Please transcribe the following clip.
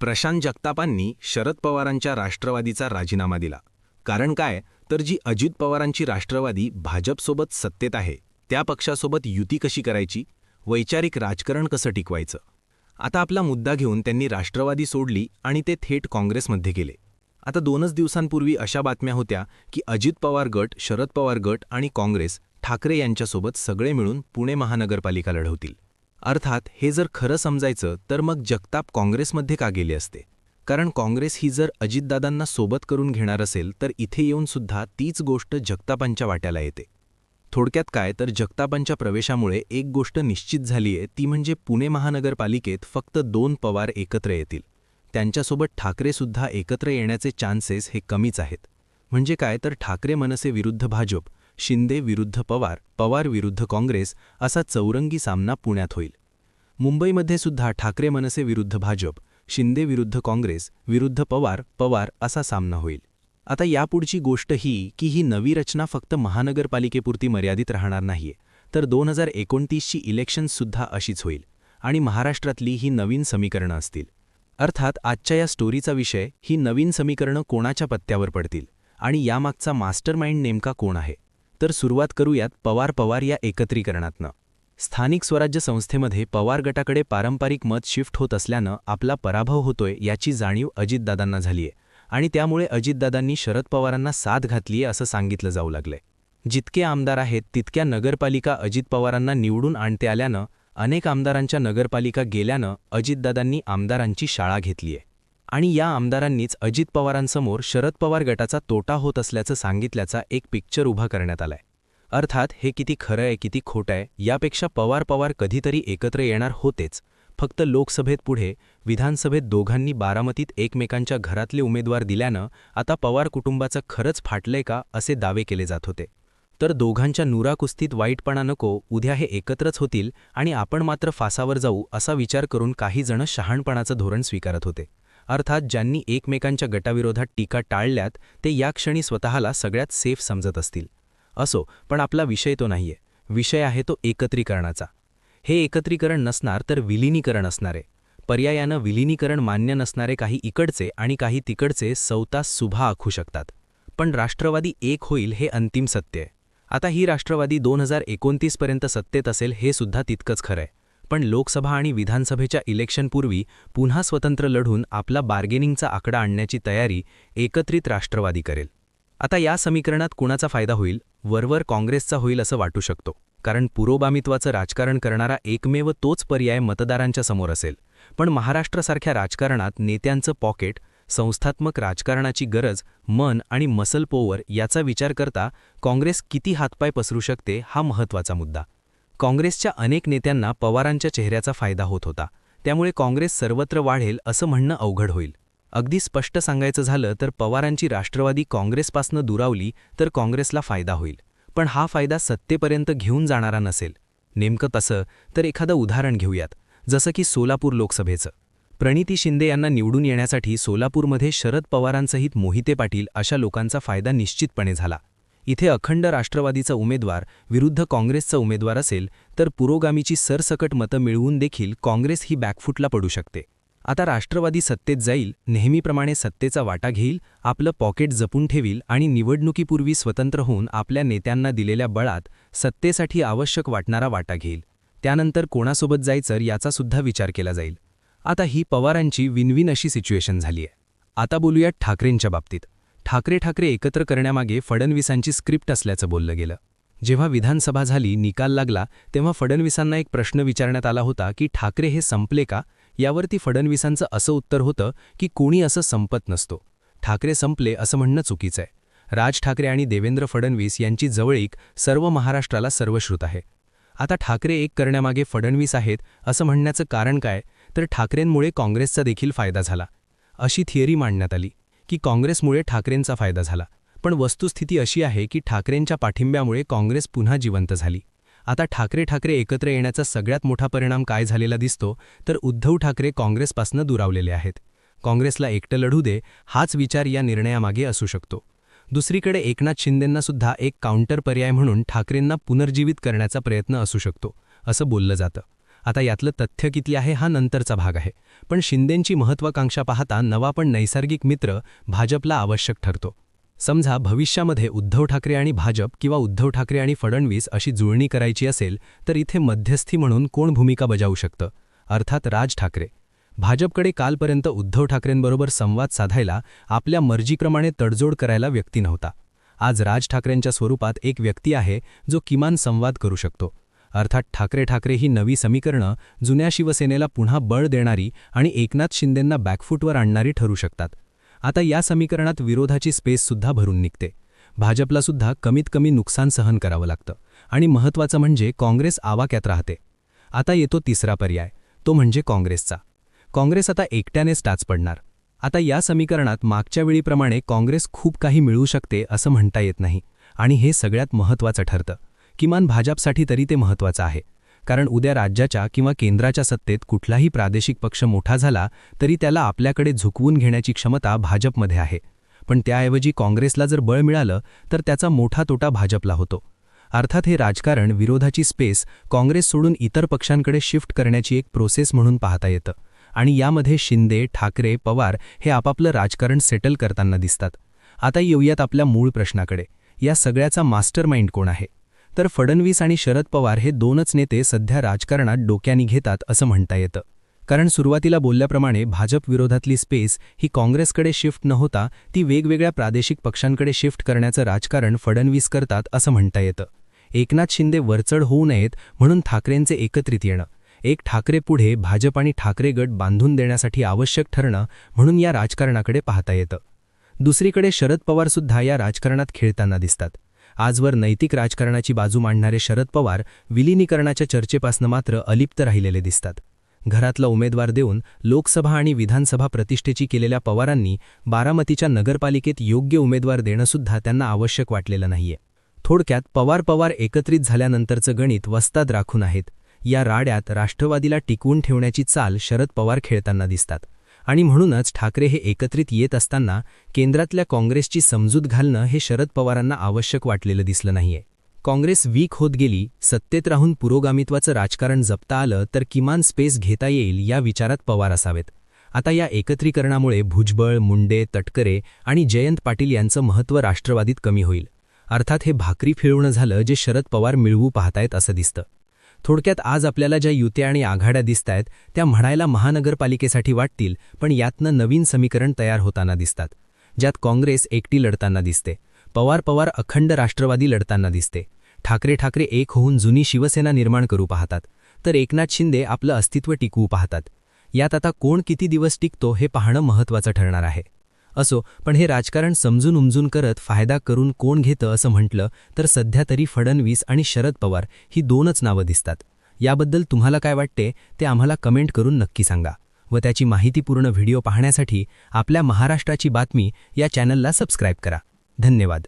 प्रशांत जगतापांनी शरद पवारांच्या राष्ट्रवादीचा राजीनामा दिला. कारण काय? तर जी अजित पवारांची राष्ट्रवादी भाजपसोबत सत्तेत आहे त्या पक्षासोबत युती कशी करायची? वैचारिक राजकारण कसं टिकवायचं? आता आपला मुद्दा घेऊन त्यांनी राष्ट्रवादी सोडली आणि ते थेट काँग्रेसमध्ये गेले. आता दोनच दिवसांपूर्वी अशा बातम्या होत्या की अजित पवार गट शरद पवार गट आणि काँग्रेस ठाकरे यांच्यासोबत सगळे मिळून पुणे महानगरपालिका लढवतील. अर्थात हे जर खरं समजायचं तर मग जगताप काँग्रेसमध्ये का गेले असते? कारण काँग्रेस ही जर अजितदादांना सोबत करून घेणार असेल तर इथे येऊन सुद्धा तीच गोष्ट जगतापांच्या वाट्याला येते. थोडक्यात काय तर जगतापांच्या प्रवेशामुळे एक गोष्ट निश्चित झालीये ती म्हणजे पुणे महानगरपालिकेत फक्त दोन पवार एकत्र येतील. त्यांच्यासोबत ठाकरेसुद्धा एकत्र येण्याचे चान्सेस हे कमीच आहेत. म्हणजे काय तर ठाकरे मनसे विरुद्ध भाजप शिंदे विरुद्ध पवार पवार विरुद्ध काँग्रेस असा चौरंगी सामना पुण्यात होईल. मुंबईमध्ये सुद्धा ठाकरे मनसे विरुद्ध भाजप शिंदे विरुद्ध काँग्रेस विरुद्ध पवार पवार असा सामना होईल. आता यापुढची गोष्ट ही की ही नवी रचना फक्त महानगरपालिकेपुरती मर्यादित राहणार नाहीये तर दोन हजार एकोणतीसची इलेक्शनसुद्धा अशीच होईल आणि महाराष्ट्रातली ही नवीन समीकरणं असतील. अर्थात आजच्या या स्टोरीचा विषय ही नवीन समीकरणं कोणाच्या पत्त्यावर पडतील आणि यामागचा मास्टरमाइंड नेमका कोण आहे? तर सुरुवात करूयात पवार पवार या एकत्रीकरणातनं. स्थानिक स्वराज्य संस्थेमध्ये पवार गटाकडे पारंपरिक मत शिफ्ट होत असल्यानं आपला पराभव होतोय याची जाणीव अजितदादांना झालीय आणि त्यामुळे अजितदादांनी शरद पवारांना साथ घातलीये असं सांगितलं जाऊ लागलंय. जितके आमदार आहेत तितक्या नगरपालिका अजित पवारांना निवडून आणते आल्यानं अनेक आमदारांच्या नगरपालिका गेल्यानं अजितदादांनी आमदारांची शाळा घेतलीय. आणि या आमदारांनीच अजित पवारांसमोर शरद पवार गटाचा तोटा होत असल्याचं सांगितल्याचा एक पिक्चर उभा करण्यात आलाय. अर्थात हे किती खरं आहे किती खोटं आहे यापेक्षा पवार पवार कधीतरी एकत्र येणार होतेच. फक्त लोकसभेत पुढे विधानसभेत दोघांनी बारामतीत एकमेकांच्या घरातले उमेदवार दिल्यानं आता पवार कुटुंबाचं खरंच फाटलंय का असे दावे केले जात होते. तर दोघांच्या नुराकुस्तीत वाईटपणा नको उद्या हे एकत्रच होतील आणि आपण मात्र फासावर जाऊ असा विचार करून काही जण शहाणपणाचं धोरण स्वीकारत होते. अर्थात ज्यांनी एकमेकांच्या गटाविरोधात टीका टाळल्यात ते या क्षणी स्वतःला सगळ्यात सेफ समजत असतील. असो पण आपला विषय तो नाहीये. विषय आहे तो एकत्रीकरणाचा. हे एकत्रीकरण नसणार तर विलिनीकरण असणारे. पर्यायानं विलिनीकरण मान्य नसणारे काही इकडचे आणि काही तिकडचे सौतास सुभा आखू शकतात. पण राष्ट्रवादी एक होईल हे अंतिम सत्य आहे. आता ही राष्ट्रवादी दोन हजार एकोणतीसपर्यंत सत्तेत असेल हे सुद्धा तितकंच खरंय. पण लोकसभा आणि विधानसभेच्या इलेक्शनपूर्वी पुन्हा स्वतंत्र लढून आपला बार्गेनिंगचा आकडा आणण्याची तयारी एकत्रित राष्ट्रवादी करेल. आता या समीकरणात कुणाचा फायदा होईल? वरवर काँग्रेसचा होईल असं वाटू शकतो. कारण पुरोगामित्वाचं राजकारण करणारा एकमेव तोच पर्याय मतदारांच्या समोर असेल. पण महाराष्ट्रासारख्या राजकारणात नेत्यांचं पॉकेट संस्थात्मक राजकारणाची गरज मन आणि मसल पोवर याचा विचार करता काँग्रेस किती हातपाय पसरू शकते हा महत्त्वाचा मुद्दा. काँग्रेसच्या अनेक नेत्यांना पवारांच्या चेहऱ्याचा फायदा होत होता. त्यामुळे काँग्रेस सर्वत्र वाढेल असं म्हणणं अवघड होईल. अगदी स्पष्ट सांगायचं झालं तर पवारांची राष्ट्रवादी काँग्रेसपासनं दुरावली तर काँग्रेसला फायदा होईल. पण हा फायदा सत्तेपर्यंत घेऊन जाणारा नसेल. नेमकं तसं तर एखादं उदाहरण घेऊयात. जसं की सोलापूर लोकसभेचं. प्रणिती शिंदे यांना निवडून येण्यासाठी सोलापूरमध्ये शरद पवारांसहित मोहिते पाटील अशा लोकांचा फायदा निश्चितपणे झाला. इथे अखंड राष्ट्रवादीचा उमेदवार विरुद्ध काँग्रेसचा उमेदवार असेल तर पुरोगामीची सरसकट मतं मिळवून देखील काँग्रेस ही बॅकफुटला पडू शकते. आता राष्ट्रवादी सत्तेत जाईल नेहमीप्रमाणे सत्तेचा वाटा घेईल आपलं पॉकेट जपून ठेवील आणि निवडणुकीपूर्वी स्वतंत्र होऊन आपल्या नेत्यांना दिलेल्या बळात सत्तेसाठी आवश्यक वाटणारा वाटा घेईल. त्यानंतर कोणासोबत जायचं याचासुद्धा विचार केला जाईल. आता ही पवारांची विनविन अशी सिच्युएशन झालीय. आता बोलूयात ठाकरेंच्या बाबतीत. ठाकरे ठाकरे एकत्र करण्यामागे फडणवीसांची स्क्रिप्ट असल्याचं बोललं गेलं. जेव्हा विधानसभा झाली निकाल लागला तेव्हा फडणवीसांना एक प्रश्न विचारण्यात आला होता की ठाकरे हे संपले का? यावरती फडणवीसांचं असं उत्तर होतं की कोणी असं संपत नसतो. ठाकरे संपले असं म्हणणं चुकीचं आहे. राज ठाकरे आणि देवेंद्र फडणवीस यांची जवळीक सर्व महाराष्ट्राला सर्वश्रुत आहे. आता ठाकरे एक करण्यामागे फडणवीस आहेत असं म्हणण्याचं कारण काय? तर ठाकरेंमुळे काँग्रेसचा देखील फायदा झाला. अशी थिअरी मांडण्यात आली. की काँग्रेसमुळे ठाकरेंचा फायदा झाला. पण वस्तुस्थिती अशी आहे की ठाकरेंच्या पाठिंब्यामुळे काँग्रेस पुन्हा जिवंत झाली. आता ठाकरे ठाकरे एकत्र येण्याचा सगळ्यात मोठा परिणाम काय झालेला दिसतो तर उद्धव ठाकरे काँग्रेसपासनं दुरावलेले आहेत. काँग्रेसला एकटं लढू दे हाच विचार या निर्णयामागे असू शकतो. दुसरीकडे एकनाथ शिंदेंना सुद्धा एक काउंटर पर्याय म्हणून ठाकरेंना पुनर्जीवित करण्याचा प्रयत्न असू शकतो असं बोललं जातं. आता यातलं तथ्य किती आहे हा नंतरचा भाग आहे. पण शिंदेंची महत्वाकांक्षा पाहता नवा पण नैसर्गिक मित्र भाजपला आवश्यक ठरतो. समजा भविष्यामध्ये उद्धव ठाकरे आणि भाजप किंवा उद्धव ठाकरे आणि फडणवीस अशी जुळणी करायची असेल तर इथे मध्यस्थी म्हणून कोण भूमिका बजावू शकतं? अर्थात राज ठाकरे. भाजपकडे कालपर्यंत उद्धव ठाकरेंबरोबर संवाद साधायला आपल्या मर्जीप्रमाणे तडजोड करायला व्यक्ती नव्हता. आज राज ठाकरेंच्या स्वरूपात एक व्यक्ती आहे जो किमान संवाद करू शकतो. अर्थात ठाकरे ठाकरे ही नवी समीकरणं जुन्या शिवसेनेला पुन्हा बळ देणारी आणि एकनाथ शिंदेंना बॅकफूटवर आणणारी ठरू शकतात. आता या समीकरणात विरोधाची स्पेससुद्धा भरून निघते. भाजपला सुद्धा कमीत कमी नुकसान सहन करावं लागतं. आणि महत्त्वाचं म्हणजे काँग्रेस आवाक्यात राहते. आता येतो तिसरा पर्याय. तो म्हणजे काँग्रेसचा. काँग्रेस आता एकट्यानेच टाच पडणार. आता या समीकरणात मागच्या वेळीप्रमाणे काँग्रेस खूप काही मिळू शकते असं म्हणता येत नाही. आणि हे सगळ्यात महत्त्वाचं ठरतं. किमान भाजपसाठी तरी ते महत्त्वाचं आहे. कारण उद्या राज्याच्या किंवा केंद्राच्या सत्तेत कुठलाही प्रादेशिक पक्ष मोठा झाला तरी त्याला आपल्याकडे झुकवून घेण्याची क्षमता भाजपमध्ये आहे. पण त्याऐवजी काँग्रेसला जर बळ मिळालं तर त्याचा मोठा तोटा भाजपला होतो. अर्थात हे राजकारण विरोधाची स्पेस काँग्रेस सोडून इतर पक्षांकडे शिफ्ट करण्याची एक प्रोसेस म्हणून पाहता येतं. आणि यामध्ये शिंदे ठाकरे पवार हे आपापलं राजकारण सेटल करताना दिसतात. आता येऊयात आपल्या मूळ प्रश्नाकडे. या सगळ्याचा मास्टर माइंड कोण आहे? तर फडणवीस आणि शरद पवार हे दोनच नेते सध्या राजकारणात डोक्यानी घेतात असं म्हणता येतं. कारण सुरुवातीला बोलल्याप्रमाणे भाजप विरोधातली स्पेस ही काँग्रेसकडे शिफ्ट न होता ती वेगवेगळ्या प्रादेशिक पक्षांकडे शिफ्ट करण्याचं राजकारण फडणवीस करतात असं म्हणता येतं. एकनाथ शिंदे वरचढ होऊ नयेत म्हणून ठाकरेंचे एकत्रित येणं. एक ठाकरे पुढे भाजप आणि ठाकरे गट बांधून देण्यासाठी आवश्यक ठरणं म्हणून या राजकारणाकडे पाहता येतं. दुसरीकडे शरद पवारसुद्धा या राजकारणात खेळताना दिसतात. आजवर नैतिक राजकारणाची बाजू मांडणारे शरद पवार विलिनीकरणाच्या चर्चेपासनं मात्र अलिप्त राहिलेले दिसतात. घरातला उमेदवार देऊन लोकसभा आणि विधानसभा प्रतिष्ठेची केलेल्या पवारांनी बारामतीच्या नगरपालिकेत योग्य उमेदवार देणंसुद्धा त्यांना आवश्यक वाटलेलं नाहीये. थोडक्यात पवार पवार एकत्रित झाल्यानंतरचं गणित वस्ताद राखून आहेत. या राड्यात राष्ट्रवादीला टिकवून ठेवण्याची चाल शरद पवार खेळताना दिसतात. आणि म्हणूनच ठाकरे हे एकत्रित येत असताना केंद्रातल्या काँग्रेसची समजूत घालणं हे शरद पवारांना आवश्यक वाटलेलं दिसलं नाहीये. काँग्रेस वीक होत गेली सत्तेत राहून पुरोगामित्वाचं राजकारण जपता आलं तर किमान स्पेस घेता येईल या विचारात पवार असावेत. आता या एकत्रीकरणामुळे भुजबळ मुंडे तटकरे आणि जयंत पाटील यांचं महत्त्व राष्ट्रवादीत कमी होईल. अर्थात हे भाकरी फिरवणं झालं जे शरद पवार मिळवू पाहतायत असं दिसतं. थोडक्यात आज आपल्याला ज्या युत्या आणि आघाड्या दिसतायत त्या म्हणायला महानगरपालिकेसाठी वाटतील पण यातनं नवीन समीकरण तयार होताना दिसतात. ज्यात काँग्रेस एकटी लढताना दिसते. पवार पवार अखंड राष्ट्रवादी लढताना दिसते. ठाकरे ठाकरे एक होऊन जुनी शिवसेना निर्माण करू पाहतात. तर एकनाथ शिंदे आपलं अस्तित्व टिकवू पाहतात. यात आता कोण किती दिवस टिकतो हे पाहणं महत्त्वाचं ठरणार आहे. असो पण हे राजकारण समजून उमजून करत फायदा करून कोण घेतं असं म्हटलं तर सध्या तरी फडणवीस आणि शरद पवार ही दोनच नावं दिसतात. याबद्दल तुम्हाला काय वाटते ते आम्हाला कमेंट करून नक्की सांगा. व त्याची माहितीपूर्ण व्हिडिओ पाहण्यासाठी आपल्या महाराष्ट्राची बातमी या चॅनलला सबस्क्राईब करा. धन्यवाद.